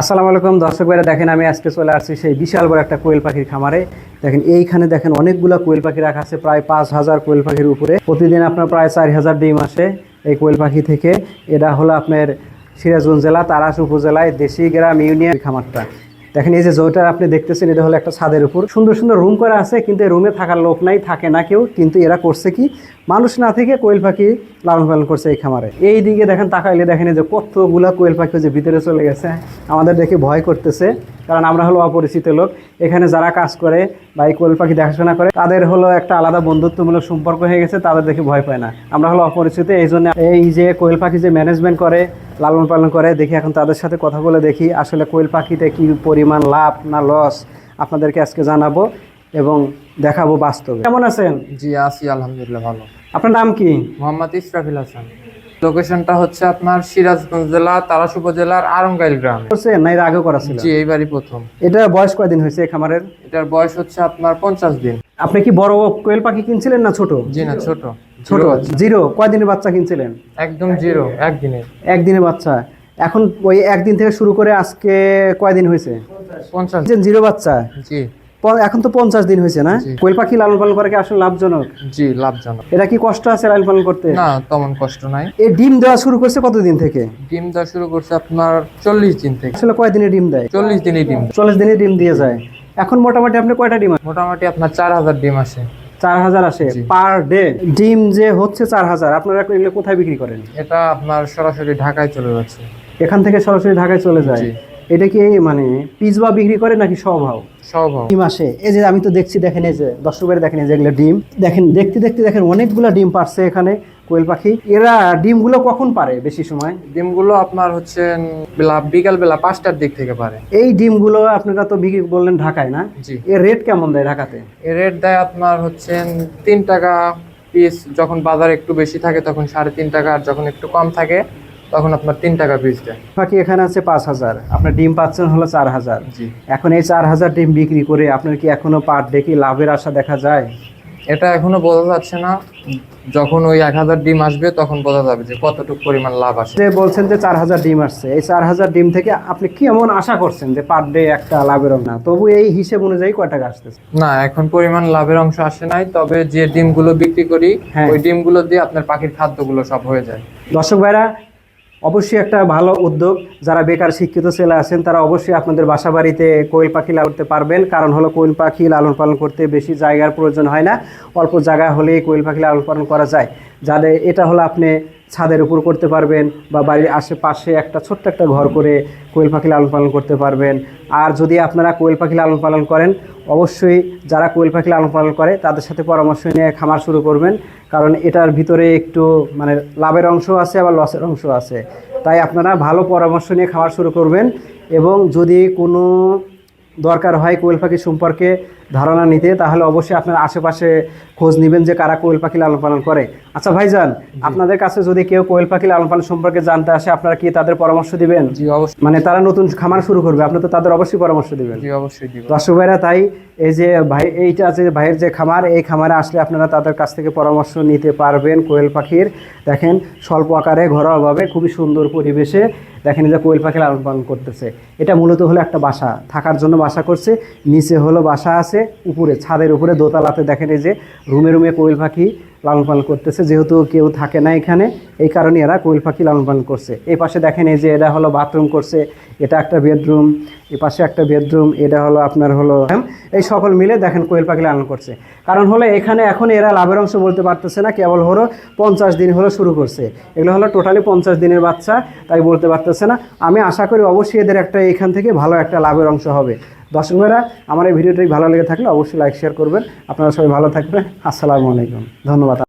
আসসালামু আলাইকুম। দর্শক ভাইরা, দেখেন আমি আজকে চলে আসছি সেই বিশাল বড় একটা কোয়েল পাখির খামারে। দেখেন, এইখানে দেখেন অনেকগুলো কোয়েল পাখি রাখা আছে, প্রায় পাঁচ হাজার কোয়েল পাখির উপরে। প্রতিদিন আপনার প্রায় চার হাজার ডিম আসে এই কোয়েল পাখি থেকে। এটা হলো আপনার সিরাজগঞ্জ জেলা, তারাস উপজেলায় দেশি গ্রাম ইউনিয়ন খামারটা। দেখেন, এই যে জয়টা আপনি দেখতেছেন, এটা হলো একটা ছাদের উপর। সুন্দর সুন্দর রুম করা আছে, কিন্তু এই রুমে থাকার লোক নাই, থাকে না কেউ, কিন্তু এরা করছে কি? মানুষ না থেকে কোয়েল পাখি লালন পালন করছে এই খামারে। এই দিকে দেখেন, তাকাইলে দেখেন এই যে কতগুলা কোয়েল পাখি যে ভিতরে চলে গেছে। আমাদের দেখে ভয় করতেছে। কারণ আমরা হলো অপরিচিত লোক। এখানে যারা কাজ করে বা এই কোয়েল পাখি দেখাশোনা করে তাদের হলো একটা আলাদা বন্ধুত্বমূলক সম্পর্ক হয়ে গেছে তাদের দেখে ভয় পায় না। আমরা হলো অপরিচিত এই জন্য এই যে কোয়েল পাখি যে ম্যানেজমেন্ট করে লালন পালন করে দেখি এখন তাদের সাথে কথা বলে দেখি আসলে কোয়েল পাখিতে কি পরিমাণ লাভ না লস আপনাদেরকে আজকে জানাব এবং দেখাবো বাস্তবে। কেমন আছেন? জি আছি আলহামদুলিল্লাহ ভালো। আপনার নাম কি? মোহাম্মদ ইসরাফিল হাসান। লোকেশনটা হচ্ছে আপনার সিরাজগঞ্জ জেলা তারাস উপজেলার আরঙ্গাইল গ্রাম। করছেন না এর আগেও করা ছিল। জি এইবারই প্রথম। এটা বয়স কয়দিন হয়েছে এই খামারের? এটার বয়স হচ্ছে আপনার পঞ্চাশ দিন। আপনি কি বড় কোয়েল পাখি কিনছিলেন না ছোট? জি না ছোট। ছোট। জিরো কয়দিনের বাচ্চা কিনছিলেন? একদম জিরো একদিনে। একদিনের বাচ্চা। এখন ওই একদিন থেকে শুরু করে আজকে কয়দিন হয়েছে? পঞ্চাশ। জিরো বাচ্চা? জি। এখন তো পঞ্চাশ দিন হয়েছে না? কোয়েল পাখি লালন পালন করা কি আসলে লাভজনক? জি লাভজনক। এটা কি কষ্ট আছে লালন পালন করতে? না তেমন কষ্ট নাই। এই ডিম দেওয়া শুরু করছে কতদিন থেকে? ডিম দেওয়া শুরু করছে আপনার চল্লিশ দিন থেকে। আসলে কয়দিনে ডিম দেয়? চল্লিশ দিনই ডিম। চল্লিশ দিনে ডিম দিয়ে যায়। এখন মোটামুটি আপনি কয়টা ডিম মোটামুটি আপনার চার হাজার ডিম আসে। চার হাজার আসে পার ডে? ডিম যে হচ্ছে চার হাজার আপনারা এগুলো কোথায় বিক্রি করেন? এটা আপনার সরাসরি ঢাকায় চলে যাচ্ছে। এখান থেকে সরাসরি ঢাকায় চলে যায়। এটা কি মানে পিস বা বিক্রি করে নাকি স্বভাব স্বভাব ডিম আসে এই যে আমি তো দেখছি দেখেন এই যে দর্শকের দেখেন এই যে এগুলো ডিম। দেখেন দেখতে দেখতে দেখেন অনেকগুলো ডিম পারছে এখানে কোয়েল পাখি। এরা ডিমগুলো কখন পারে বেশি সময়? ডিমগুলো আপনার হচ্ছে বেলা বিকাল বেলা পাঁচটার দিক থেকে পারে। এই ডিমগুলো আপনারা তো বিক্রি বললেন ঢাকায় না? জি। এর রেট কেমন দেয় ঢাকাতে? এর রেট দেয় আপনার হচ্ছে তিন টাকা পিস যখন বাজার একটু বেশি থাকে তখন সাড়ে তিন টাকা আর যখন একটু কম থাকে তখন আপনার তিন টাকা পিস দেয়। পাখি এখানে আছে পাঁচ হাজার। আপনার ডিম পাচ্ছেন হলো চার হাজার। এখন এই চার হাজার ডিম বিক্রি করে আপনার কি এখনও পার ডে কি লাভের আশা দেখা যায়? এটা এখনও বোঝা যাচ্ছে না। যখন ওই এক হাজার ডিম আসবে তখন বোঝা যাবে যে কতটুকু পরিমাণ লাভ আসে। যে বলছেন যে চার হাজার ডিম আসছে এই চার হাজার ডিম থেকে আপনি কি এমন আশা করছেন যে পার ডে একটা লাভের অংশ? না তবু এই হিসেব অনুযায়ী কয় টাকা আসতেছে? না এখন পরিমাণ লাভের অংশ আসে নাই তবে যে ডিমগুলো বিক্রি করি হ্যাঁ। ওই ডিমগুলো দিয়ে আপনার পাখির খাদ্যগুলো সব হয়ে যায়। দর্শক ভাইরা অবশ্যই একটা ভালো উদ্যোগ। যারা বেকার শিক্ষিত ছেলে আছেন, তারা অবশ্যই আপনাদের বাসা বাড়িতে কোয়েল পাখি লালতে পারবেন। কারণ হলো কোয়েল পাখি লালন পালন করতে বেশি জায়গার প্রয়োজন হয় না। অল্প জায়গা হলেই কোয়েল পাখি লালন পালন করা যায়। যাদের, এটা হলো আপনি ছাদের উপর করতে পারবেন বা বাড়ির আশেপাশে একটা ছোট্ট একটা ঘর করে কোয়েল পাখি লালন পালন করতে পারবেন। আর যদি আপনারা কোয়েল পাখি লালন পালন করেন, অবশ্যই যারা কোয়েল পাখি লালন পালন করে, তাদের সাথে পরামর্শ নিয়ে খামার শুরু করবেন। কারণ এটার ভিতরে একটু মানে লাভের অংশ আছে, আবার লসের অংশ আছে। তাই আপনারা ভালো পরামর্শ নিয়ে খাওয়া শুরু করবেন এবং যদি কোনো দরকার হয় কোয়েল পাখি সম্পর্কে ধারণা নিতে তাহলে অবশ্যই আপনার আশেপাশে খোঁজ নেবেন যে কারা কোয়েল পাখি লালন পালন করে। আচ্ছা ভাইজান আপনাদের কাছে যদি কেউ কোয়েল পাখি লালন পালন সম্পর্কে জানতে আসে আপনারা কি তাদের পরামর্শ দিবেন? জি অবশ্যই। মানে তারা নতুন খামার শুরু করবে আপনি তো তাদের অবশ্যই পরামর্শ দিবেন। জি অবশ্যই দিব। দর্শক ভাইরা তাই এই যে ভাই এইটা যে ভাইয়ের যে খামার এই খামারে আসলে আপনারা তাদের কাছ থেকে পরামর্শ নিতে পারবেন কোয়েল পাখির। দেখেন স্বল্প আকারে ঘরোয়াভাবে খুবই সুন্দর পরিবেশে দেখেন এই যে কোয়েল পাখি লালন পালন করতেছে। এটা মূলত হলো একটা বাসা থাকার জন্য বাসা করছে নিচে হলো বাসা আছে উপরে, ছাদের উপরে দোতলাতে দেখেন এই যে রুমে রুমে কোয়েল পাখি লালন পালন করতেছে, যেহেতু কেউ থাকে না এখানে, এই কারণে এরা কোয়েল পাখি লালন পালন করছে। এই পাশে দেখেন এই যে এটা হলো বাথরুম করছে, এটা একটা বেডরুম, এই পাশে একটা বেডরুম, এটা হলো আপনার হলো এই সকল মিলে দেখেন কোয়েল পাখি লালন করছে। কারণ হলো এখানে এখন এরা লাভের অংশ বলতে পারতেছে না, কেবল হলো পঞ্চাশ দিন হলো শুরু করছে। এগুলো হলো টোটালি পঞ্চাশ দিনের বাচ্চা, তাই বলতে পারতেছে না। আমি আশা করি অবশ্যই এদের একটা এখান থেকে ভালো একটা লাভের অংশ হবে। দর্শক ভাইরা, আমার এই ভিডিওটি ভালো লেগে থাকলে অবশ্যই লাইক শেয়ার করবেন। আপনারা সবাই ভালো থাকবেন। আসসালামু আলাইকুম। ধন্যবাদ।